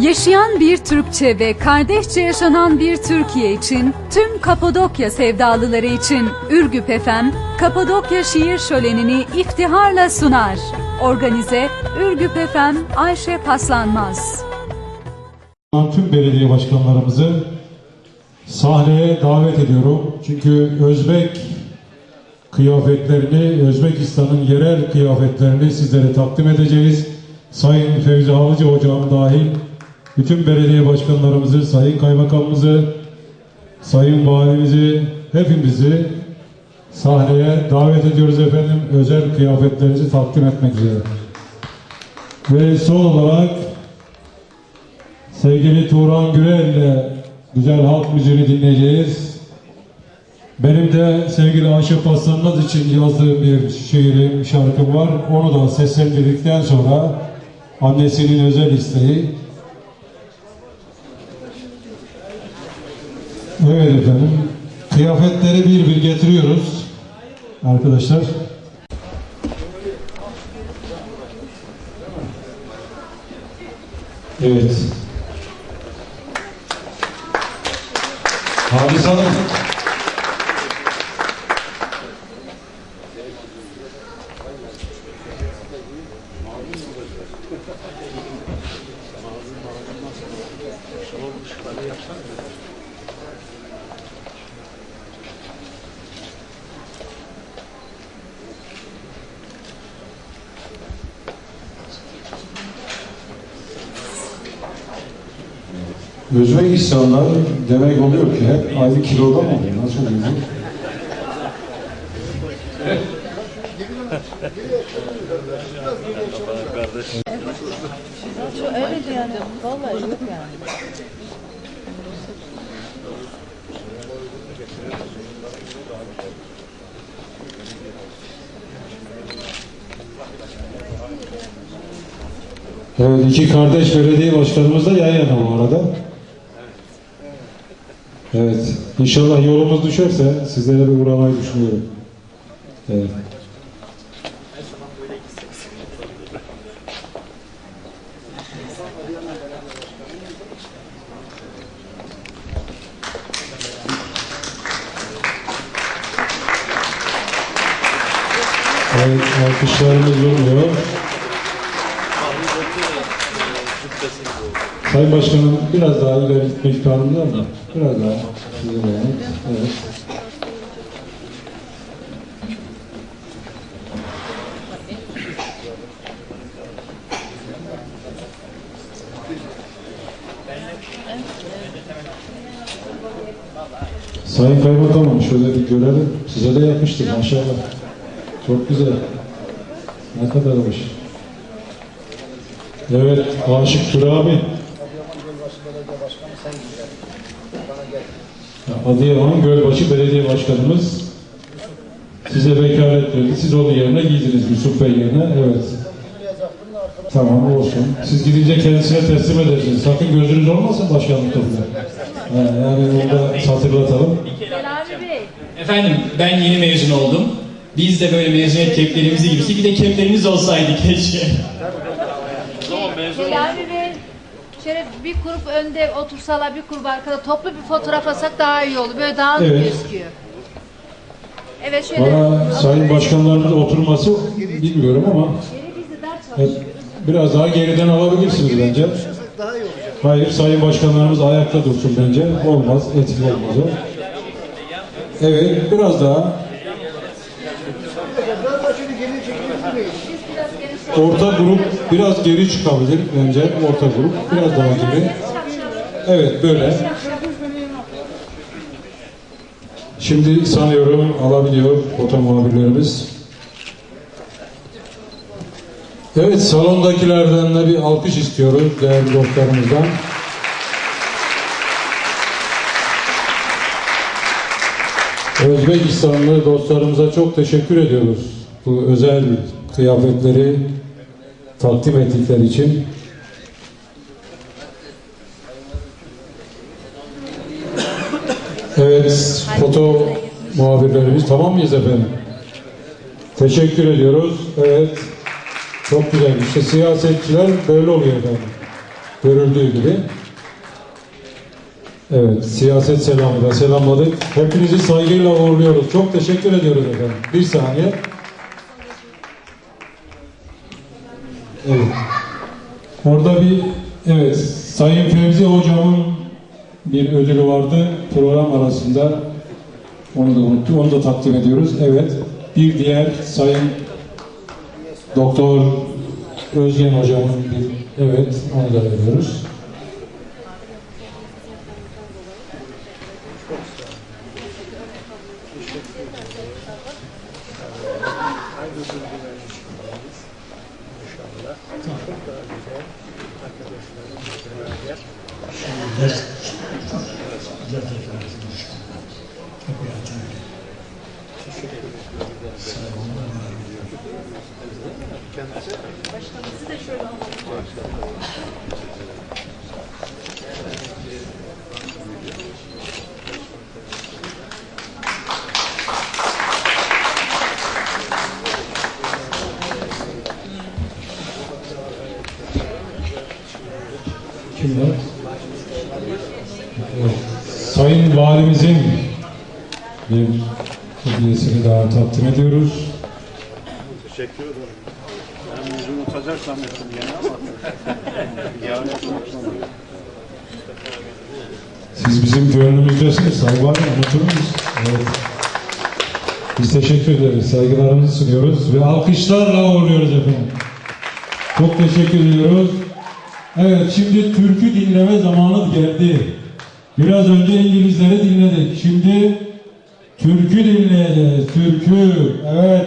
Yaşayan bir Türkçe ve kardeşçe yaşanan bir Türkiye için, tüm Kapadokya sevdalıları için Ürgüp FM, Kapadokya Şiir Şöleni'ni iftiharla sunar. Organize Ürgüp FM Ayşe Paslanmaz. Tüm belediye başkanlarımızı sahneye davet ediyorum. Çünkü Özbek kıyafetlerini, Özbekistan'ın yerel kıyafetlerini sizlere takdim edeceğiz. Sayın Fevzi Halıcı Hocam dahil bütün belediye başkanlarımızı, sayın kaymakamımızı, sayın valimizi, hepimizi sahneye davet ediyoruz efendim. Özel kıyafetlerinizi takdim etmek üzere. Ve son olarak Sevgili Turan Gürel'le güzel halk müziğini dinleyeceğiz. Benim de sevgili Ayşe Paslanmaz için yazdığım bir şiirim, şarkım var. Onu da seslendirdikten sonra annesinin özel isteği. Evet efendim. Kıyafetleri bir bir getiriyoruz. Arkadaşlar. Evet. Halis Hanım. Özbekistanlar demek oluyor ki hep aynı kiloda mı oluyor? Nasıl oluyor? Evet, iki kardeş belediye başkanımız da yan yana bu arada. Evet, inşallah yolumuz düşerse sizlere bir uğramayı düşünüyorum. Evet. Evet, alkışlarımız oluyor. Sayın Başkanım biraz daha ileri gitme imkanım var mı? Biraz daha. Size de evet. Sayın Kaymakamım şöyle bir görelim. Size de yakıştı maşallah. Çok güzel. Ne kadarmış. Evet, Aşık Tur abi. Adıyaman Gölbaşı Belediye Başkanımız size vekalet verdi. Siz onun yerine giydiniz Yusuf Bey yerine. Evet. Tamam olsun. Siz gidince kendisine teslim edersiniz. Sakın gözünüz olmasın başkanlık topuna. Ha, yani onu da hatırlatalım. Selami Bey. Efendim ben yeni mezun oldum. Biz de böyle mezuniyet keplerimizi gibisi bir de keplerimiz olsaydı keşke. Selami Bey. Şöyle bir grup önde otursalar, bir grup arkada toplu bir fotoğraf alsak daha iyi olur. Böyle daha Evet. gözüküyor. Evet şöyle. Bana sayın başkanlarımız oturması bilmiyorum ama Evet, biraz daha geriden alabilirsiniz bence. Hayır, sayın başkanlarımız ayakta dursun bence. Olmaz, etkili olmaz o. Evet, biraz daha. Orta grup biraz geri çıkabilir bence. Orta grup biraz daha geri. Evet, böyle. Şimdi sanıyorum alabiliyor foto muhabirlerimiz. Evet, salondakilerden de bir alkış istiyoruz değerli dostlarımızdan. Özbekistanlı dostlarımıza çok teşekkür ediyoruz. Bu özel kıyafetleri takdim ettikleri için. Evet, foto muhabirlerimiz tamam mıyız efendim? Teşekkür ediyoruz. Evet. Çok güzel. İşte siyasetçiler böyle oluyor efendim. görüldüğü gibi. Evet, siyaset selamı da selamladık. Hepinizi saygıyla uğurluyoruz. Çok teşekkür ediyoruz efendim. Bir saniye. Evet. Orada bir, evet, Sayın Fevzi Hocam'ın bir ödülü vardı program arasında. Onu da unuttuk. Onu da takdim ediyoruz. Evet. Bir diğer Sayın Doktor Özgen Hocam'ın bir, evet, onu da veriyoruz inşallah çok daha güzel arkadaşlarımla beraber ders ders yaparız inşallah. Çok yardım Başkanımızı da şöyle alalım. Kimler? Evet. Sayın Valimizin bir hediyesini daha takdim ediyoruz. Teşekkür ederim. Ben yüzünü unutacak zannettim yine ama. yani. Siz bizim gönlümüzdesiniz. Sayın Valim unutur muyuz? Evet. Biz teşekkür ederiz. Saygılarımızı sunuyoruz ve alkışlarla uğurluyoruz efendim. Çok teşekkür ediyoruz. Evet şimdi türkü dinleme zamanı geldi. Biraz önce İngilizleri dinledik. Şimdi türkü dinleyeceğiz. Türkü. Evet.